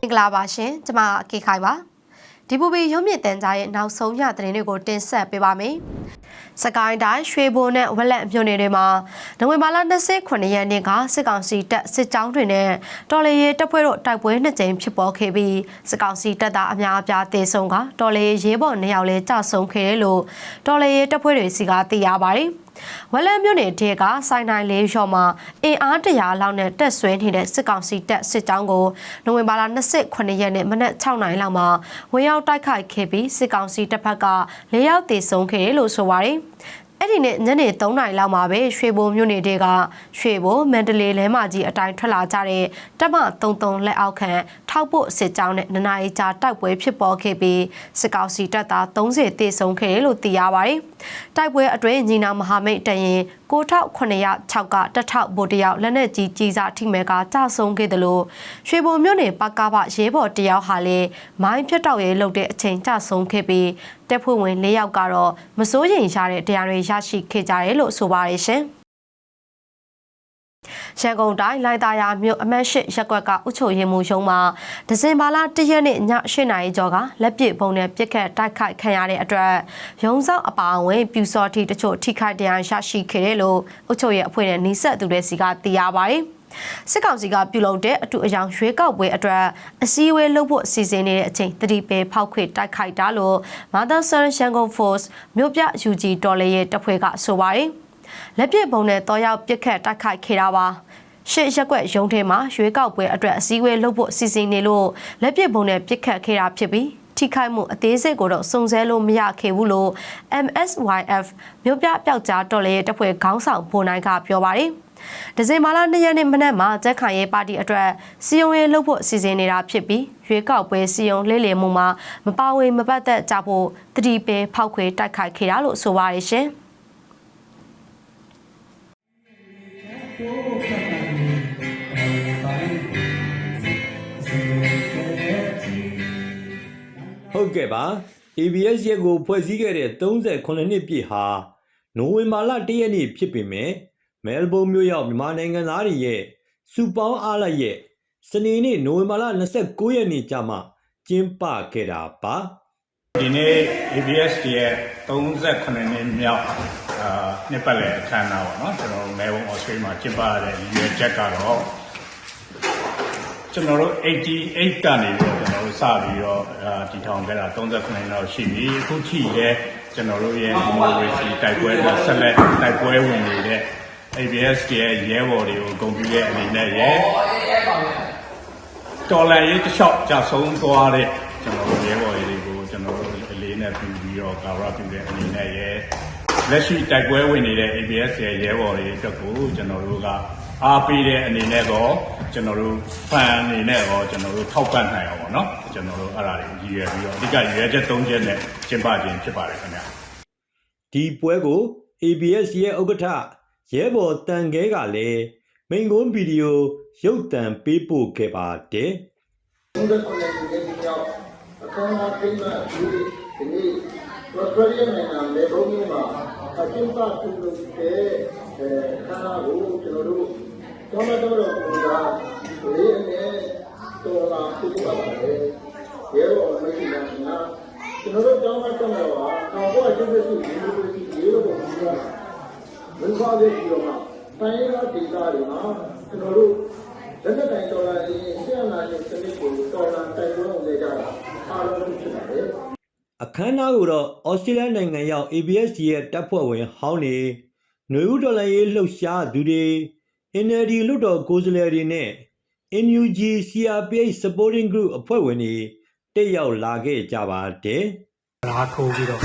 မင်္ဂလာပါရှင်ကျွန်မအကေခိုင်ပါဒီပူပီရုံးမြင့်တန်ကြားရဲ့နောက်ဆုံးရသတင်းတွေကိုတင်ဆက်ပေးပါမယ်စကိုင်းတိုင်းရွှေဘိုနဲ့ဝက်လက်မြို့နယ်တွေမှာနိုဝင်ဘာလ29ရက်နေ့ကစစ်ကောင်စီတပ်စစ်ကြောင်းတွေနဲ့တော်လေရေးတပ်ဖွဲ့တို့တိုက်ပွဲနှစ်ကြိမ်ဖြစ်ပေါ်ခဲ့ပြီးစစ်ကောင်စီတပ်သားအများအပြားတေဆုံးကတော်လေရေးဘော်နှစ်ယောက်လည်းကြဆုံးခဲ့တယ်လို့တော်လေရေးတပ်ဖွဲ့တွေစီကသိရပါတယ် ဝက်လက်မြို့နယ်တဲကစိုင်းတိုင်းလေးရော်မှာအင်အားတရာလောက်နဲ့တက်ဆွဲနေတဲ့စစ်ကောင်စီတပ်စစ်ကြောင်းကိုနိုဝင်ဘာလ29ရက်နေ့မနက်6နာရီလောက်မှာဝင်ရောက်တိုက်ခိုက်ခဲ့ပြီးစစ်ကောင်စီတပ်ဖက်က၄ယောက်တေဆုံးခဲ့တယ်လို့ဆိုပါတယ်။အဲ့ဒီနေ့ညနေ3နာရီလောက်မှာပဲရွှေဘိုမြို့နယ်တဲကရွှေဘိုမန္တလေးလမ်းမကြီးအတိုင်းထွက်လာကြတဲ့တပ်မ33လက်အောက်ခံ ထောက်ပို့စစ်ကြောင်းနဲ့နနာရီကြာတိုက်ပွဲဖြစ်ပေါ်ခဲ့ပြီးစစ်ကောင်စီတပ်သား30တေဆုံးခဲ့တယ်လို့သိရပါတယ်။တိုက်ပွဲအတွင်းညီနာမဟာမိတ်တရင်6906ကတထောက်ဗိုလ်တယောက်လက်နက်ကြီးကြီးစားထိမဲ့ကကြဆုံးခဲ့တယ်လို့ရွှေဘုံမြို့နယ်ပကားပရဲဘော်တယောက်ဟာလည်းမိုင်းဖြတ်တောက်ရဲလုပ်တဲ့အချိန်ကြဆုံးခဲ့ပြီးတပ်ဖွဲ့ဝင်၄ယောက်ကတော့မစိုးရိမ်ရတဲ့တရားတွေရရှိခဲ့ကြတယ်လို့ဆိုပါတယ်ရှင်။ ရန်ကုန်တိုင်းလိုင်သာယာမြို့အမတ်ရှိရက်ကွက်ကဥချုပ်ရင်မှုရုံးမှာဒီဇင်ဘာလ၁ရက်နေ့ည၈နာရီကျော်ကလက်ပစ်ပုံနဲ့ပြစ်ခတ်တိုက်ခိုက်ခံရတဲ့အတွက်ရုံးဆောင်အပါအဝင်ပြူစော်တီတချို့ထိခိုက်ဒဏ်ရာရရှိခဲ့တယ်လို့ဥချုပ်ရဲ့အဖွဲ့နဲ့နှိဆက်သူတွေစီကသိရပါတယ်။စစ်ကောင်စီကပြုလုပ်တဲ့အထူးအယောင်ရွေးကောက်ပွဲအတွက်အစည်းအဝေးလုပ်ဖို့စီစဉ်နေတဲ့အချိန်တတိပဲဖောက်ခွေတိုက်ခိုက်တာလို့ Mother Son Yangon Force မြို့ပြ UG တော်လေးရဲ့တပ်ဖွဲ့ကဆိုပါတယ်။ လက်ပစ်ပုံနဲ့တောရောက်ပစ်ခတ်တိုက်ခိုက်ခဲ့တာပါ။ရှေ့ရက်ကွက်ရုံးထဲမှာရွေးကောက်ပွဲအတွက်အစည်းအဝေးလုပ်ဖို့စီစဉ်နေလို့လက်ပစ်ပုံနဲ့ပစ်ခတ်ခဲ့တာဖြစ်ပြီးထိခိုက်မှုအသေးစိတ်ကိုတော့စုံစဲလို့မရခဲ့ဘူးလို့ MSYF မြို့ပြပျောက်ကြားတော်လည်းတပ်ဖွဲ့ခေါင်းဆောင်ဗိုလ်နိုင်ကပြောပါတယ်။ဒီဇင်ဘာလ2ရက်နေ့မနက်မှာကြက်ခိုင်ရေးပါတီအတွက်စီယုံရေးလုပ်ဖို့စီစဉ်နေတာဖြစ်ပြီးရွေးကောက်ပွဲစီယုံလေးလည်မှုမှာမပါဝင်မပတ်သက်ကြဖို့တတိပဲဖောက်ခွေတိုက်ခိုက်ခဲ့တာလို့ဆိုပါတယ်ရှင်။ ဟုတ်ကဲ့ပါ ABS ရက်ကိုဖွဲ့စည်းခဲ့တဲ့38နှစ်ပြည့်ဟာနိုဝင်ဘာလ1ရက်နေ့ဖြစ်ပေမဲ့မဲလ်ဘုန်းမြို့ရောက်မြန်မာနိုင်ငံသားတွေရဲ့စူပေါင်းအားလိုက်ရဲ့စနေနေ့နိုဝင်ဘာလ29ရက်နေ့ကြာမှကျင်းပခဲ့တာပါဒီနေ့ ABS ရဲ့38နှစ်မြောက်အာနှစ်ပတ်လည်အခမ်းအနားပေါ့နော်ကျွန်တော်တို့မဲဘုံ Australia မှာကျင်းပရတဲ့ရည်ရွယ်ချက်ကတော့ ကျွန်တော်တို့88ကနေပြီးတော့ကျွန်တော်တို့စပြီးတော့အာတည်ထောင်ခဲ့တာ38လောက်ရှိပြီအခုထိလည်းကျွန်တော်တို့ရဲ့ democracy တိုက်ပွဲနဲ့ဆက်လက်တိုက်ပွဲဝင်နေတဲ့ ABS ရဲ့ရဲဘော်တွေကိုဂုဏ်ပြုတဲ့အနေနဲ့ရဲ့တော်လန်ရေးတစ်လျှောက်ကြာဆုံးသွားတဲ့ကျွန်တော်တို့ရဲဘော်တွေကိုကျွန်တော်တို့အလေးနဲ့ပြုပြီးတော့ကာဝရပြုတဲ့အနေနဲ့ရဲ့လက်ရှိတိုက်ပွဲဝင်နေတဲ့ ABS ရဲ့ရဲဘော်တွေအတွက်ကိုကျွန်တော်တို့ကအားပေးတဲ့အနေနဲ့တော့ ကျွန်တော်တို့ fan အနေနဲ့တော့ကျွန်တော်တို့ထောက်ပံ့နိုင်အောင်ပေါ့နော်ကျွန်တော်တို့အဲ့ဒါတွေရည်ရွယ်ပြီးတော့အဓိကရည်ရွယ်ချက်၃ချက်နဲ့ကျင်းပခြင်းဖြစ်ပါတယ်ခင်ဗျာဒီပွဲကို ABS ရဲ့ဥက္ကဋ္ဌရဲဘော်တန်ခဲကလည်းမိန်ကွန်းဗီဒီယိုရုပ်သံပေးပို့ခဲ့ပါတယ်ဘုရားကိုလည်းဒီနေ့ကြောင့်အခမ်းအနားပြိမှဒီဒီနေ့ဩစတြေးလျနိုင်ငံလေဘုံမြို့မှာအကျဉ်းပပြုလုပ်တဲ့အဲခန္ဓာကိုကျွန်တော်တို့ တော်တော်တော်တော်ကိုသာလေးနဲ့တော်လာပြုလုပ်ပါပါတယ်။ရေရောမရှိတာနာကျွန်တော်တို့တောင်းမှတက်မှာပါ။တော့ဘုရားကျေးဇူးရှင်ဒီလိုဒီလိုပေါ့ဘုရား။ဘုရားရဲ့ဒီတော့မှာတိုင်းရဒေသတွေမှာကျွန်တော်တို့လက်နက်တိုင်တော်လာရင်ဆရာနာရှင်စနစ်ကိုတော်လာတိုက်ပွဲဝင်ကြတာအားလုံးဖြစ်ပါတယ်။အခမ်းအနားကိုတော့ဩစတြေးလျနိုင်ငံရောက် ABS ရဲ့တပ်ဖွဲ့ဝင်ဟောင်းနေຫນွေဦးတော်လှန်ရေးလှုပ်ရှားသူတွေ NLD လွှတ်တော်ကိုယ်စားလှယ်တွေနဲ့ NUG CRPH Supporting Group အဖွဲ့ဝင်တွေတက်ရောက်လာခဲ့ကြပါတယ်ဓာတ်ထိုးပြီးတော့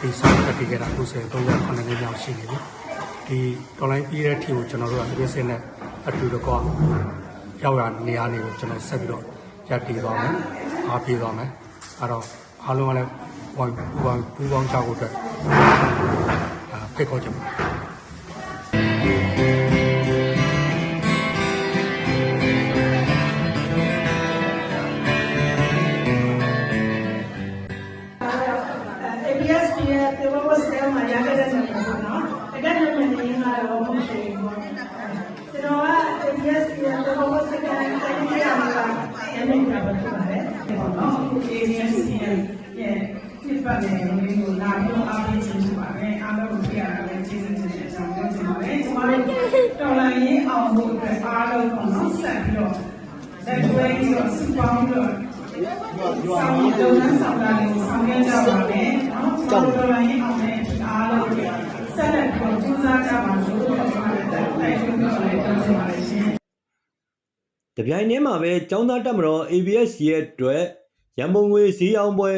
ဒီဆောင်တက်ပြီးကြတာအခုဆိုရင်39နှစ်မြောက်ရှိနေပြီဒီတော်လိုင်းပြီးတဲ့အထိကိုကျွန်တော်တို့ကပြည့်စင်နဲ့အတူတကွရောက်ရနေရာနေကိုကျွန်တော်ဆက်ပြီးတော့ရပ်တည်သွားမယ်အားပေးသွားမယ်အဲ့တော့အားလုံးကလည်းဝိုင်းဝိုင်းပူးပေါင်းကြဖို့အတွက်အာဖိတ်ခေါ်ချင်ပါတယ် နော်အခု ABS ရဲ့ရဲ့ဖြစ်ပတ်တဲ့ဝင်ကိုလာပြီးတော့အားပေးခြင်းဖြစ်ပါတယ်။အားလုံးကိုပြရတာလည်းကျေးဇူးတင်တဲ့အကြောင်းပြောချင်ပါတယ်။ကျွန်တော်တို့တော်လိုင်းရေးအောင်ဖို့အတွက်အားလုံးပေါ့နော်ဆက်ပြီးတော့လက်တွဲပြီးတော့စပေါင်းပြီးတော့ဆောင်ရည်တုံးဆောင်တာလေးဆောင်ရွက်ကြပါမယ်။နော်ကျွန်တော်တော်လိုင်းရေးအောင်တဲ့အားလုံးကိုဆက်လက်ပြီးတော့ကြိုးစားကြပါလို့ကျွန်တော်တို့တိုက်တွန်းပြောလိုက်တောင်းဆိုပါတယ်ရှင်။တပြိုင်တည်းမှာပဲចောင်းသားတက်မတော် ABS ရဲ့အတွက် ရန်ပုံငွေဈေးအောင်ပွဲ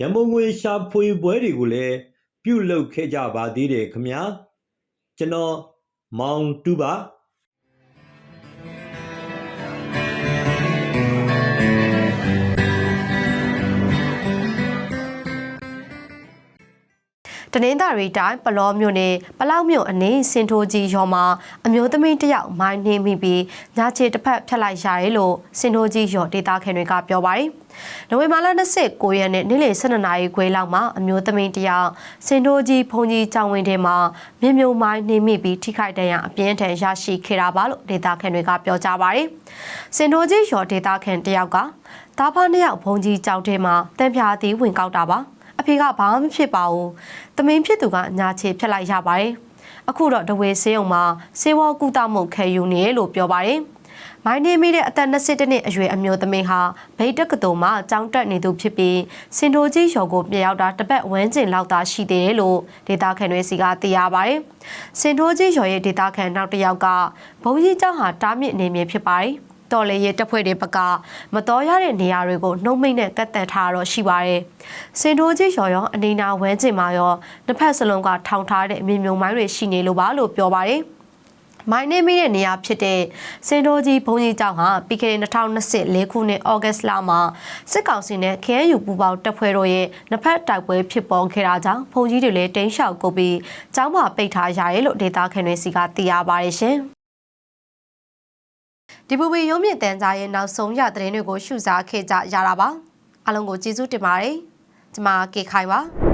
ရန်ပုံငွေရှာဖွေပွဲတွေကိုလည်းပြုလုပ်ခဲ့ကြပါသေးတယ်ခင်ဗျာကျွန်တော်မောင်တူပါတနင်္သာရီတိုင်းပလောမြို့နယ်ပလောက်မြို့အနီးစင်ထိုးကြီးရွာမှာအမျိုးသမီးတစ်ယောက်မိုင်းနှင်းမိပြီးညာချေတစ်ဖက်ဖြတ်လိုက်ရတယ်လို့စင်ထိုးကြီးရွာဒေသခံတွေကပြောပါတယ်။ နိုဝင်ဘာလ29ရက်နေ့နေ့လယ်12နာရီခွဲလောက်မှာအမျိုးသမီးတစ်ယောက်စင်ထိုးကြီးဘုံကြီးကျောင်းဝင်းထဲမှာမြင်းမျိုးမိုင်းနှင်းမိပြီးထိခိုက်ဒဏ်ရာအပြင်းထန်ရရှိခဲ့တာပါလို့ဒေသခံတွေကပြောကြပါတယ်။စင်ထိုးကြီးရွာဒေသခံတစ်ယောက်ကတားဖားနှစ်ယောက်ဘုံကြီးကျောင်းထဲမှာတန်ပြားသည်ဝင်ကောက်တာပါ။အဖေကဘာမှမဖြစ်ပါဘူး။တမင်ဖြစ်သူကညာချေဖြစ်လိုက်ရပါတယ်။အခုတော့တဝေဆေးုံမှာဆေးဝါးကုသမှုခံယူနေရလို့ပြောပါတယ်။ မိုင်းနေမိတဲ့အသက်22နှစ်အရွယ်အမျိုးသမီးဟာဗိတ်တက္ကသိုလ်မှာကျောင်းတက်နေသူဖြစ်ပြီးစင်တိုကြီးရော်ကိုပြန်ရောက်တာတစ်ပတ်ဝန်းကျင်လောက်သာရှိသေးတယ်လို့ဒေတာခန်တွေစီကသိရပါတယ်။စင်တိုကြီးရော်ရဲ့ဒေတာခန်နောက်တစ်ယောက်ကဘုံကြီးကျောင်းဟာတားမြစ်နေမြေဖြစ်ပါတယ်။တော်လေရဲ့တပ်ဖွဲ့တွေဘက်ကမတော်ရတဲ့နေရာတွေကိုနှုံးမိတ်နဲ့ကတ်တန်ထားတော့ရှိပါတယ်။စင်တိုးကြီးရော်ရောအနီနာဝဲကျင်မှာရောနှစ်ဖက်စလုံးကထောင်ထားတဲ့အမြင့်မြုံမိုင်းတွေရှိနေလို့ပါလို့ပြောပါတယ်။ မိုင်းနေမိတဲ့နေရာဖြစ်တဲ့စင်တိုးကြီးဘုံကြီးကျောင်းဟာပြီးခဲ့တဲ့2024ခုနှစ်ဩဂတ်လမှာစစ်ကောင်စီနဲ့ KNU ပူးပေါင်းတပ်ဖွဲ့တို့ရဲ့နှစ်ဖက်တိုက်ပွဲဖြစ်ပေါ်ခဲ့တာကြောင့်ဘုံကြီးတွေလည်းတင်းလျှောက်ကုန်ပြီးကျောင်းမှာပိတ်ထားရတယ်လို့ဒေတာခန်တွေစီကသိရပါတယ်ရှင်။ဒီပူပီရုံးမြင့်တန်ကြားရဲ့နောက်ဆုံးရသတင်းတွေကိုရှုစားခဲ့ကြရတာပါအားလုံးကိုကျေးဇူးတင်ပါတယ်ကျမကေခိုင်ပါ